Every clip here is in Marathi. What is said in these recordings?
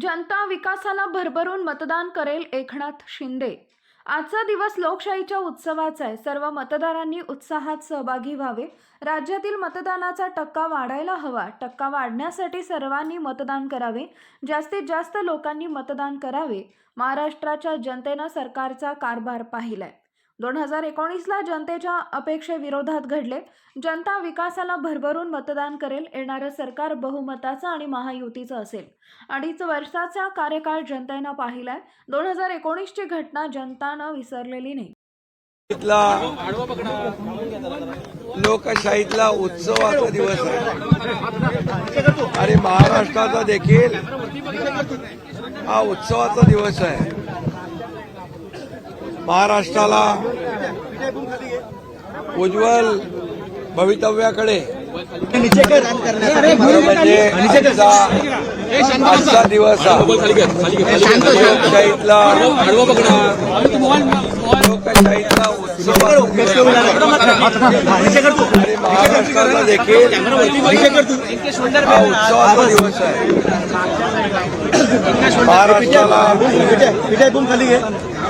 जनता विकासाला भरभरून मतदान करेल एकनाथ शिंदे. आजचा दिवस लोकशाहीच्या उत्सवाचा आहे. सर्व मतदारांनी उत्साहात सहभागी व्हावे. राज्यातील मतदानाचा टक्का वाढायला हवा. टक्का वाढण्यासाठी सर्वांनी मतदान करावे. जास्तीत जास्त लोकांनी मतदान करावे. महाराष्ट्राच्या जनतेनं सरकारचा कारभार पाहिलाय. दोन हजार एकोणीसला जनतेच्या अपेक्षेविरोधात घडले. जनता विकासाला भरभरून मतदान करेल येणारं सरकार बहुमताचं आणि महायुतीचं असेल. अडीच वर्षाचा कार्यकाळ जनतेनं पाहिलाय. दोन हजार एकोणीसची घटना जनतानं विसरलेली नाही. इथला लोकशाहीतला उत्सवाचा दिवस आहे. आणि महाराष्ट्राचा देखील हा उत्सवाचा दिवस आहे. महाराष्ट्राला उज्ज्वल भवितव्याकडे म्हणजे आजचा दिवस लोकशाहीतला लोकशाहीतला लोकशाहीचा उत्सव आणि महाराष्ट्राचा देखील हा उत्सवाचा दिवस आहे महाराष्ट्राला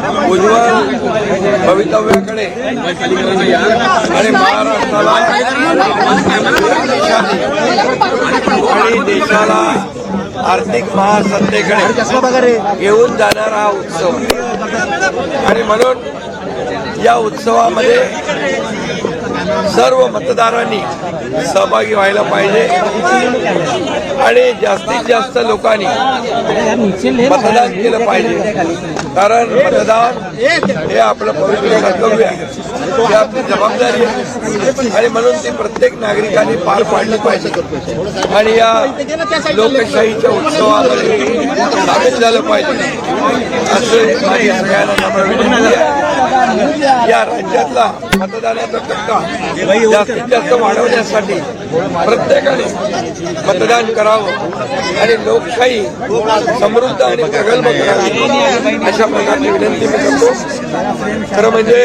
उज्ज्वल भवितव्याकडे आणि महाराष्ट्राला आणि देशाला आर्थिक महासत्तेकडे घेऊन जाणारा हा उत्सव. आणि म्हणून या उत्सवामध्ये सर्व मतदारांनी सहभागी व्हायला पाहिजे. आणि जास्तीत जास्त लोकांनी मतदान केलं पाहिजे. कारण मतदान हे आपलं पवित्र कर्तव्य आहे. ही आपली जबाबदारी आहे. आणि म्हणून ती प्रत्येक नागरिकांनी पार पाडली पाहिजे. आणि या लोकशाहीच्या उत्सवामध्ये सामील झालं पाहिजे. असं माझी सगळ्यांना विनंती आहे. या मतदानाचा टक्का जास्तीत जास्त वाढवण्यासाठी प्रत्येकाने मतदान करावं आणि लोकशाही समृद्ध आणि प्रगल्भ करावी अशा प्रकारची विनंती मी करतो. खरं म्हणजे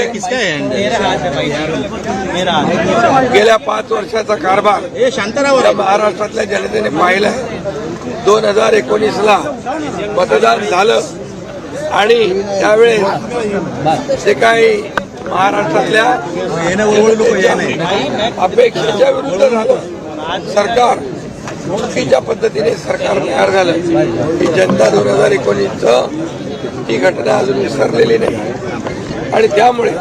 गेल्या पाच वर्षाचा कारभार शांतराव महाराष्ट्रातल्या जनतेने पाहिलाय दोन हजार एकोणीसला मतदान झालं आणि त्यावेळेस जे काही महाराष्ट्रातल्या अपेक्षेच्या विरुद्ध झालं. सरकार चुकीच्या पद्धतीने सरकार तयार झालं. ही जनता दोन हजार एकोणीसचं ही घटना अजून विसरलेली नाही. आणि त्यामुळे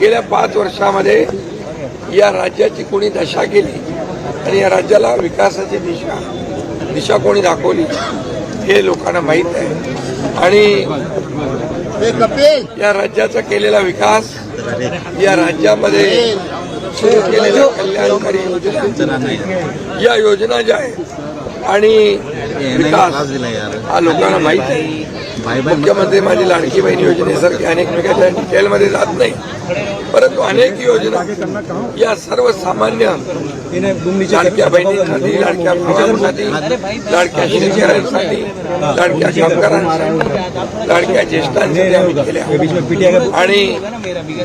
गेल्या पाच वर्षामध्ये या राज्याची कोणी दशा केली आणि या राज्याला विकासाची दिशा दिशा कोणी दाखवली हे लोकांना माहीत आहे. आणि या राज्याचा केलेला विकास या राज्यामध्ये सुरू केलेल्या कल्याणकारी योजना. या योजना ज्या आहेत आणि विकास हा लोकांना माहीत आहे. मुख्यमंत्री माझी लाडकी बहीण योजनेसारखी अनेक प्रकारच्या डिटेलमध्ये जात नाही. परंतु अनेक योजना या सर्वसामान्य लाडक्या बहिणींसाठी लाडक्या भावांसाठी लाडक्या शेतकऱ्यांसाठी लाडक्या कामगारांसाठी लाडक्या ज्येष्ठांसाठी आम्ही केल्या. आणि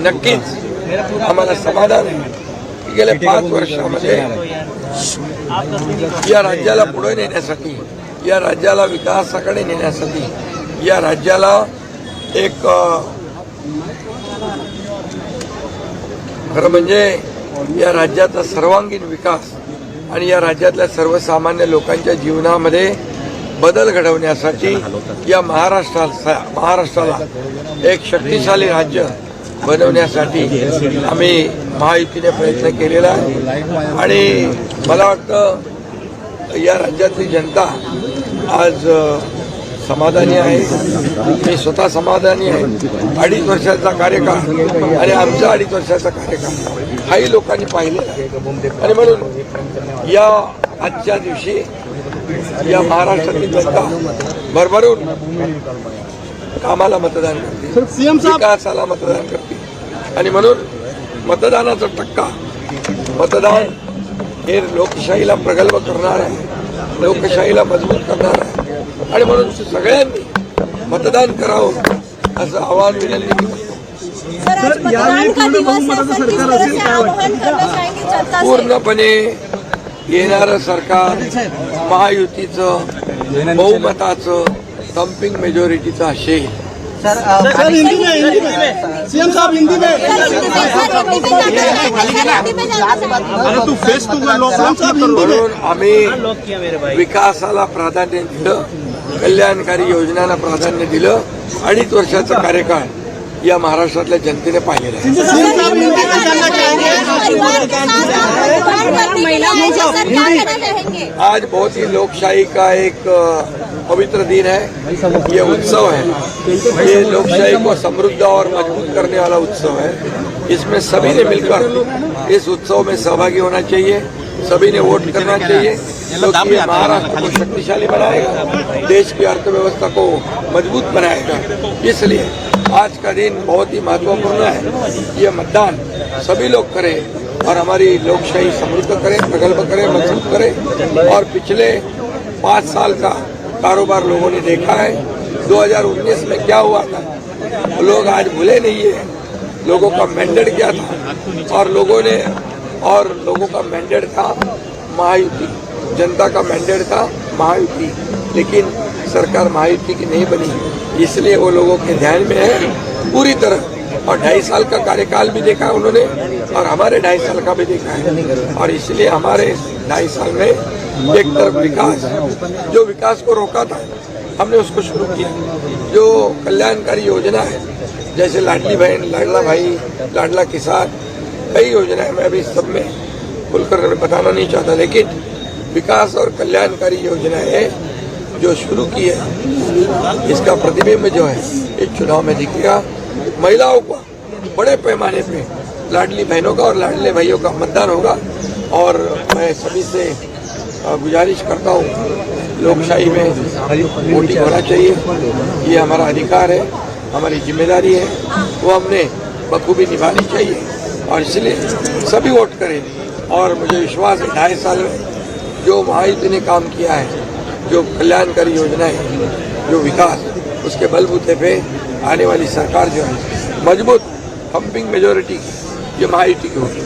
नक्कीच आम्हाला समाधान आहे. की गेल्या पाच वर्षामध्ये या राज्याला पुढे नेण्यासाठी या राज्याला विकासाकडे नेण्यासाठी या राज्याला एक खरं म्हणजे या राज्याचा सर्वांगीण विकास आणि या राज्यातल्या सर्वसामान्य लोकांच्या जीवनामध्ये बदल घडवण्यासाठी या महाराष्ट्राला महाराष्ट्राला एक शक्तिशाली राज्य बनवण्यासाठी आम्ही महायुतीने प्रयत्न केलेला आहे. आणि मला वाटतं या राज्यातली जनता आज समाधानी आहे. मी स्वतः समाधानी आहे. अडीच वर्षाचा कार्यकाळ आणि आमचा अडीच वर्षाचा कार्यकाळ हाही लोकांनी पाहिलेला आहे. आणि म्हणून या आजच्या दिवशी या महाराष्ट्रातली जनता भरभरून कामाला मतदान करते. विकासाला मतदान करते. आणि म्हणून मतदानाचा टक्का मतदान हे लोकशाहीला प्रगल्भ करणार आहे लोकशाहीला मजबूत करणार आहे. आणि म्हणून सगळ्यांनी मतदान करावं असं आवाहन विनंती पूर्णपणे येणारं सरकार महायुतीचं बहुमताचं थम्पिंग मेजॉरिटीचा असेल. सर हिंदी में हिंदी में। सीएम साहब हिंदी में। अरे तू फेस तू म्हणून आम्ही विकासाला प्राधान्य दिलं कल्याणकारी योजनांना प्राधान्य दिलं अडीच वर्षाचा कार्यकाळ या महाराष्ट्रातल्या जनतेने पाहिलेला आहे. सीएम साहब हिंदी में जानना चाहेंगे? आज बहुत ही लोकशाही का एक पवित्र दिन है। ये उत्सव है। ये लोकशाही को समृद्ध और मज़बूत करने वाला उत्सव है। इसमें सभी ने मिलकर इस उत्सव में सहभागी होना चाहिए। सभी ने वोट करना चाहिए। क्योंकि महाराष्ट्र को शक्तिशाली बनाएगा। देश की अर्थव्यवस्था को मज़बूत बनाएगा। इसलिए आज का दिन बहुत ही महत्वपूर्ण है। ये मतदान सभी लोग करें और हमारी लोकशाही समृद्ध करें, प्रगल्भ करें, मज़बूत करें। और पिछले पाँच साल का कारोबार लोगों ने देखा है। 2019 में क्या हुआ था? लोग आज भूले नहीं है। लोगों का मैंडेट क्या था? और लोगों ने, और लोगों का मैंडेट था महायुति। जनता का मैंडेट था महायुति। लेकिन सरकार महायुति की नहीं बनी। इसलिए वो लोगों के ध्यान में है। पूरी तरह। और ढाई साल का कार्यकाल भी देखा है उन्होंने। और हमारे ढाई साल का भी देखा है। और इसलिए हमारे ढाई साल में एक तरफ़ विकास जो विकास को रोका था, हमने उसको शुरू किया। जो कल्याणकारी योजना है, जैसे लाडली बहन, लाडला भाई, लाडला किसान, कई योजनाएँ मैं अभी सब में खुलकर बताना नहीं चाहता, लेकिन विकास और कल्याणकारी योजनाएँ जो शुरू की है, इसका प्रतिबिंब जो है, इस चुनाव में दिखेगा। महिलाओं का बड़े पैमाने पे लाडली बहनों का और लाडले भाइयों का मतदान होगा, और मैं सभी से गुजारिश करता हूँ, लोकशाही में वोटिंग होना चाहिए। ये हमारा अधिकार है, हमारी ज़िम्मेदारी है, वो हमने बखूबी निभानी चाहिए। और इसलिए सभी वोट करें। और मुझे विश्वास है, ढाई साल में जो महायुति ने काम किया है, जो कल्याणकारी योजनाएँ जो विकास, उसके बलबूते पे आने वाली सरकार जो है, मज़बूत पंपिंग मेजोरिटी ये महायुति की होगी।